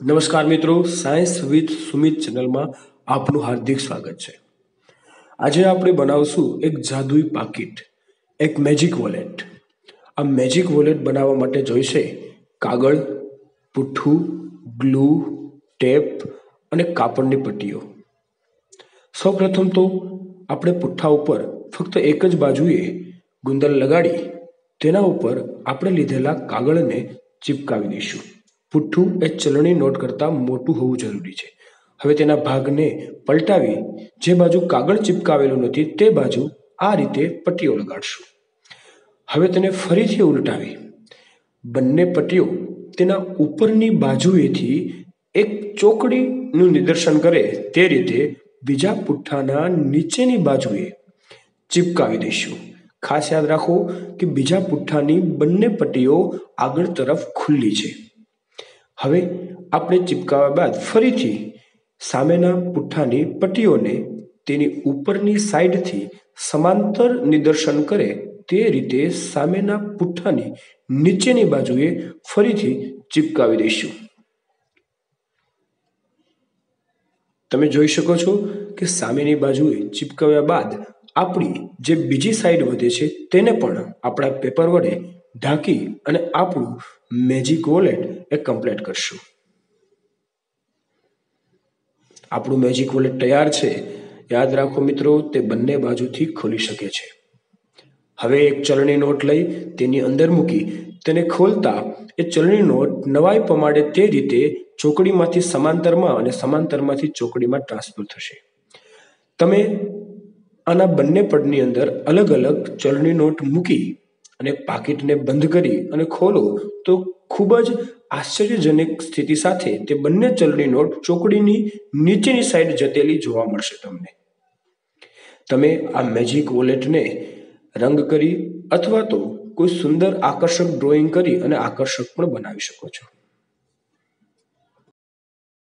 નમસ્કાર મિત્રો, science with Sumit ચેનલમાં આપનું હાર્દિક સ્વાગત છે. આજે આપણે બનાવશું એક જાદુઈ પાકીટ, એક મેજિક વોલેટ. આ મેજિક વોલેટ બનાવવા માટે જોઈશે કાગળ, પુઠ્ઠું, ગ્લુ, ટેપ અને કાપડની પટ્ટીઓ. સૌપ્રથમ તો આપણે પુઠ્ઠા ઉપર ફક્ત એક જ બાજુએ ગુંદર લગાડી, તેના ઉપર આપણે લીધેલા કાગળને ચિપકાવી દઈશું. પુઠ્ઠું એ ચલણી નોટ કરતાં મોટું હોવું જરૂરી છે. હવે તેના ભાગને પલટાવી જે બાજુ કાગળ ચિપકાવેલું નથી તે બાજુ આ રીતે પટ્ટીઓ લગાડશું. હવે તેને ફરીથી ઉલટાવી. બંને પટ્ટીઓ તેના ઉપરની બાજુએથી એક ચોકડીનું નિદર્શન કરે તે રીતે બીજા પુઠ્ઠાના નીચેની બાજુએ ચિપકાવી દઈશું. ખાસ યાદ રાખો કે બીજા પુઠ્ઠાની બંને પટ્ટીઓ આગળ તરફ ખુલ્લી છે. હવે આપણે ચિપકાવ્યા બાદ ફરીથી સામેના પુઠ્ઠાની પટ્ટીઓને તેની ઉપરની સાઈડથી સમાંતર નિદર્શન કરે તે રીતે સામેના પુઠ્ઠાની નીચેની બાજુએ ફરીથી ચિપકાવી દઈશું. તમે જોઈ શકો છો કે સામેની બાજુએ ચિપકાવ્યા બાદ આપણી જે બીજી સાઈડ વધે છે તેને પણ આપણા પેપર વડે ઢાંકી અને આપણું મેજિક વોલેટ એ કમ્પ્લીટ કરશું. આપણું મેજિક વોલેટ તૈયાર છે. યાદ રાખો મિત્રો, તે બંને બાજુથી ખોલી શકે છે. હવે એક ચલણી નોટ લઈ તેની અંદર મૂકી તેને ખોલતા એ ચલણી નોટ નવાઈ પમાડે તે રીતે ચોકડીમાંથી સમાંતરમાં અને સમાંતરમાંથી ચોકડીમાં ટ્રાન્સફર થશે. તમે આના બંને પડની અંદર અલગ અલગ ચલણી નોટ મૂકી અને પાકીટને બંધ કરી અને ખોલો, તો ખૂબ જ આશ્ચર્યજનક સ્થિતિ સાથે તે બંને ચલણી નોટ ચોકડીની નીચેની સાઈડ જતેલી જોવા મળશે તમને. તમે આ મેજિક વોલેટને રંગ કરી અથવા તો કોઈ સુંદર આકર્ષક ડ્રોઈંગ કરી અને આકર્ષક પણ બનાવી શકો છો.